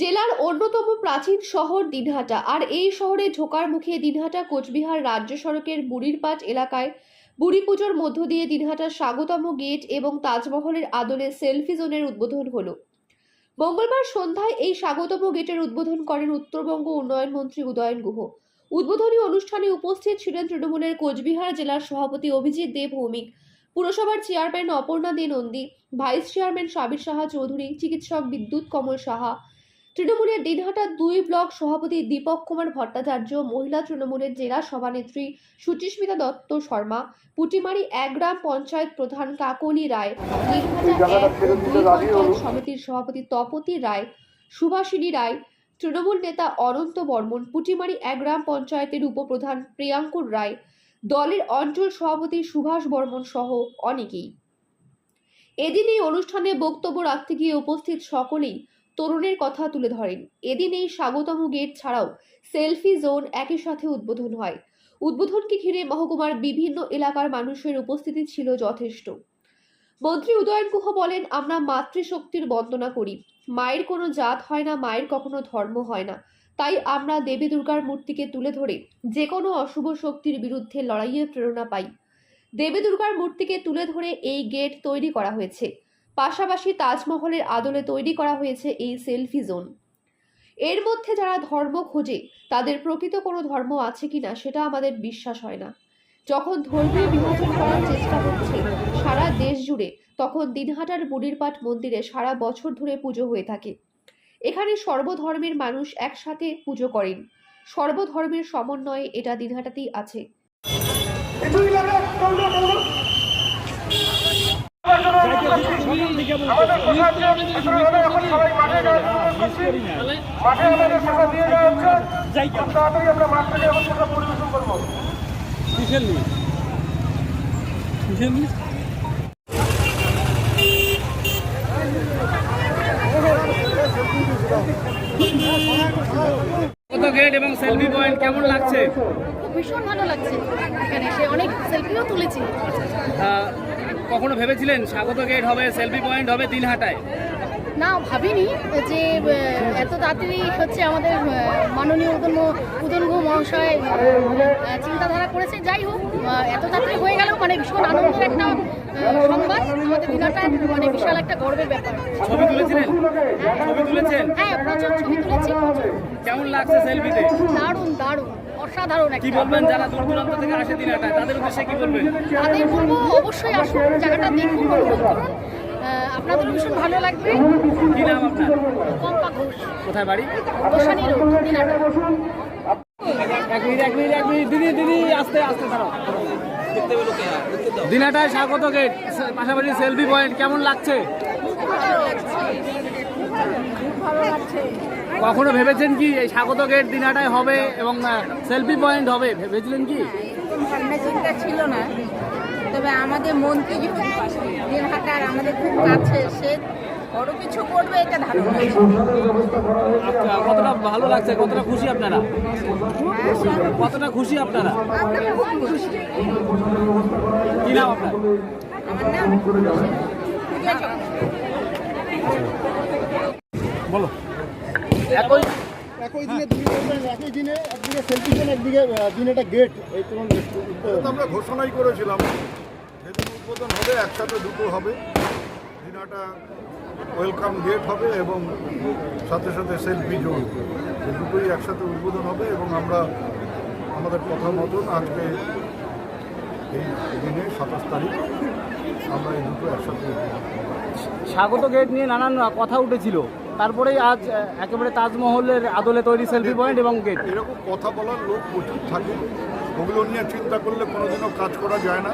জেলার অন্যতম প্রাচীন শহর দিনহাটা। আর এই শহরে ঢোকার মুখে দিনহাটা কোচবিহার রাজ্য সড়কের বুড়িরপাট এলাকায় বুড়ি পুজোর মধ্য দিয়ে দিনহাটার স্বাগতম গেট এবং তাজমহলের আদলে সেলফি জোনের উদ্বোধন হলো। মঙ্গলবার সন্ধ্যায় এই স্বাগতম গেটের উদ্বোধন করেন উত্তরবঙ্গ উন্নয়ন মন্ত্রী উদয়ন গুহ। উদ্বোধনী অনুষ্ঠানে উপস্থিত ছিলেন তৃণমূলের কোচবিহার জেলার সভাপতি অভিজিৎ দেব ভৌমিক, পুরসভার chairman Aparna De Nandi, vice chairman Sabir Saha Chowdhury, চিকিৎসক বিদ্যুৎ কমল সাহা তৃণমূলের দিনহাটা দুই ব্লক সভাপতি দীপক কুমার ভট্টাচার্য মহিলা তৃণমূলের জেলা সভানেত্রী সুচিস্মিতা দত্ত শর্মা পুটিমারি এক গ্রাম পঞ্চায়েত প্রধান কাকলি রায় দিনহাটা এক দুই পঞ্চায়েত সমিতির সভাপতি তপতি রায় সুভাষিনী রায় তৃণমূল নেতা অনন্ত বর্মন পুটিমারি এক গ্রাম পঞ্চায়েতের উপপ্রধান প্রিয়াঙ্কুর রায় দলের অঞ্চল সভাপতি সুভাষ বর্মন সহ অনেকেই। এদিন এই অনুষ্ঠানে বক্তব্য রাখতে গিয়ে উপস্থিত সকলেই তরুণের কথা তুলে ধরেন। এদিন এই স্বাগতম গেট ছাড়াও সেলফি জোন একই সাথে উদ্বোধন হয়। উদ্বোধনকে ঘিরে মহকুমার বিভিন্ন এলাকার মানুষের উপস্থিতি ছিল যথেষ্ট। মন্ত্রী উদয়ন গুহ বলেন, আমরা মাতৃশক্তির বন্দনা করি। মায়ের কোনো জাত হয় না, মায়ের কখনো ধর্ম হয় না। তাই আমরা দেবী দুর্গার মূর্তিকে তুলে ধরে যে কোনো অশুভ শক্তির বিরুদ্ধে লড়াইয়ের প্রেরণা পাই। দেবী দুর্গার মূর্তিকে তুলে ধরে এই গেট তৈরি করা হয়েছে। পাশাপাশি তাজমহলের আদলে তৈরি করা হয়েছে এই সেলফি জোন। এর মধ্যে যারা ধর্ম খোঁজে, তাদের প্রকৃত কোনো ধর্ম আছে কিনা সেটা আমাদের বিশ্বাস হয় না। যখন ধর্মীয় বিভাজন করার চেষ্টা হচ্ছে সারা দেশ জুড়ে, তখন দিনহাটার বুড়িরপাট মন্দিরে সারা বছর ধরে পুজো হয়ে থাকে। এখানে সর্বধর্মের মানুষ একসাথে পুজো করেন। সর্বধর্মের সমন্বয়ে এটা দিনহাটাতেই আছে আমাদের প্রশাসন প্রশাসন এখন সবাই মাঠে যাওয়ার জন্য করছি। মাঠে আমাদের সেবা দিয়ে দেওয়া হচ্ছে খুব তাড়াতাড়ি আমরা মাঠ থেকে এখন সেটা পরিবেশন করব কিসের লিস্ট কিসের লিস্ট কত গেট এবং সেলফি পয়েন্ট কেমন লাগছে? ভীষণ ভালো লাগছে। এখানে এসে অনেক সেলফিও তুলেছি। কখনো ভেবেছিলেন স্বাগত গেট হবে সেলফি পয়েন্ট হবে দিনহাটায় না, ভাবিনি যে এত তাড়াতাড়ি হচ্ছে আমাদের মাননীয় উদন উদন গুহ মহাশয় চিন্তাধারা করেছে। যাই হোক এত তাড়াতাড়ি হয়ে গেল মানে ভীষণ আনন্দের একটা সংবাদ আমাদের দিনাটা মানে বিশাল একটা গর্বের ব্যাপার। ছবি তুলেছিলেন ছবি তুলেছেন? হ্যাঁ প্রচুর ছবি তুলেছি। কেমন লাগছে সেলফিতে দারুণ দারুণ অসাধারণ কি বলবেন যারা দূর দূরান্ত থেকে আসে দিনহাটায় তাদের উদ্দেশ্যে কি বলবেন? তাদের বলব অবশ্যই আসুন জায়গাটা দেখুন আপনাদের ভীষণ ভালো লাগবে। কি নাম আপনার? পম্পা ঘোষ। কোথায় বাড়ি? গোসানি রোড দিনাটা এক মিনিট এক মিনিট এক মিনিট দিদি দিদি আস্তে আস্তে দাঁড়াও। দিনাটায় স্বাগত গেট। পাশাপাশি সেলফি পয়েন্ট, কেমন লাগছে? কখনো ভেবেছেন কি এই স্বাগত গেট দিনাটায় হবে এবং সেলফি পয়েন্ট হবে? ভেবেছিলেন কি? ছিল না। তবে আমাদের মন্ত্রী যেহেতু দিনহাটার আমাদের খুব কাছে সে বড় কিছু করবে এটা ধারণা। আচ্ছা, কতটা ভালো লাগছে কতটা খুশি আপনারা? কতটা খুশি আপনারা? কি নাম আপনার। বলো। একই একই দিনে দুই একই দিনে একদিকে সেলফি জোন একদিকে দিনে একটা গেট এই তোমার তো আমরা ঘোষণাই করেছিলাম। উদ্বোধন হবে একসাথে দুটো হবে। দিনাটা ওয়েলকাম গেট হবে এবং সাথে সাথে সেলফি জোন। দুটোই একসাথে উদ্বোধন হবে এবং আমরা আমাদের কথা মতন আজকে এই দিনে সাতাশ তারিখ আমরা এই দুটো একসাথে স্বাগত গেট নিয়ে নানান কথা উঠেছিল। তারপরেই আজ একেবারে তাজমহলের আদলে তৈরি সেলফি পয়েন্ট এবং গেট এরকম কথা বলার লোক প্রচুর থাকে। ওগুলো নিয়ে চিন্তা করলে কোনোদিনও কাজ করা যায় না।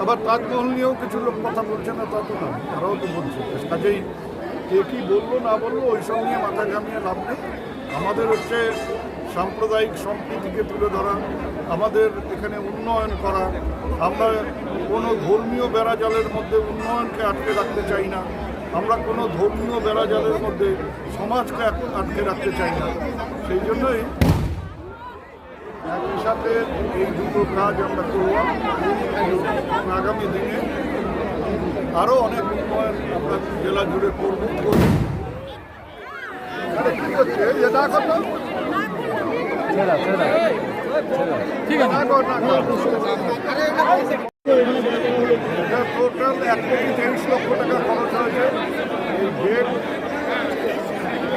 আবার তাজমহল নিয়েও কিছু লোক কথা বলছে না, তা তো না, তারাও তো বলছে। কাজেই কে কী বলল, না বলল, ওইসব নিয়ে মাথা ঘামিয়ে লাভ নেই। আমাদের হচ্ছে সাম্প্রদায়িক সম্প্রীতিকে তুলে ধরা, আমাদের এখানে উন্নয়ন করা, আমরা কোনো ধর্মীয় বেড়াজালের মধ্যে উন্নয়নকে আটকে রাখতে চাই না, আমরা কোনো ধর্মীয় বেড়াজালের মধ্যে সমাজকে আট- আটকে রাখতে চাই না। সেই জন্যই সাথে এই দুটো কাজ আমরা করলাম আগামী দিনে আরও অনেক উন্নয়ন আমরা জেলা জুড়ে করব। কি হচ্ছে না করতো ঠিক আছে। না কর না কর এটা টোটাল এক কোটি তেইশ লক্ষ টাকা খরচ হয়েছে। এই গেট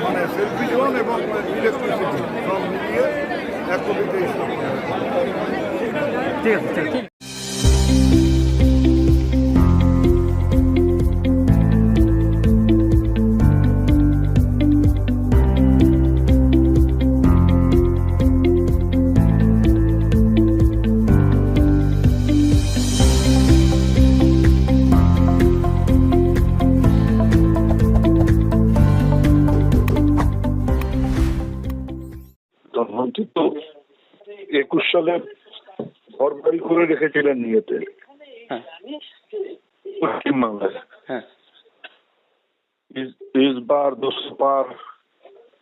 মানে সেলফি জোন এবং ইলেকট্রিসিটি সব মিলিয়ে। টাকা ঠিক আছে ঠিক আছে। ঘর বাড়ি করে রেখেছিলেন নিয়েতে পশ্চিমবাংলায় হ্যাঁ ইসবার দুশো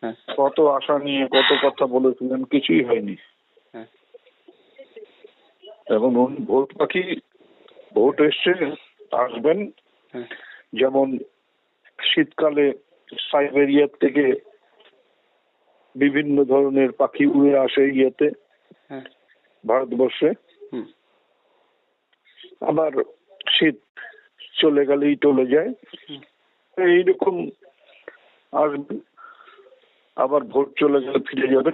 হ্যাঁ। কত আশা নিয়ে কত কথা বলেছিলেন কিছুই হয়নি হ্যাঁ। এখন উনি ভোট পাখি ভোট এসছে আসবেন হ্যাঁ। যেমন শীতকালে সাইবেরিয়ার থেকে বিভিন্ন ধরনের পাখি উড়ে আসে ইয়েতে হ্যাঁ। ভারতবর্ষে। আবার শীত চলে গেলেই চলে যায়। এইরকম আসবে আবার ভোট চলে গেলে ফিরে যাবেন।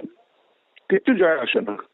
কিছু যায় আসে না।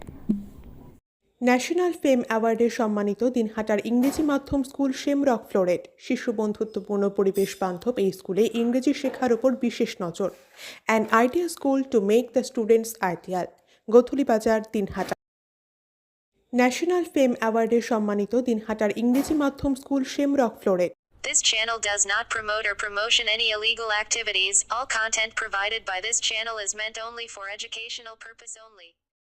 ন্যাশনাল ফেম অ্যাওয়ার্ডে সম্মানিত দিনহাটার ইংরেজি মাধ্যম স্কুল শেমরক ফ্লোরেট, শিশু বন্ধুত্বপূর্ণ পরিবেশ বান্ধব এই স্কুলে ইংরেজি শেখার ওপর বিশেষ নজর an idea school to make the students ideal Gothuli বাজার, দিনহাটা ন্যাশনাল ফেম অ্যাওয়ার্ডে সম্মানিত দিনহাটার ইংরেজি মাধ্যম school Shamrock Floret This channel does not promote or promotion any illegal activities. All content provided by this channel is meant only for educational purpose only.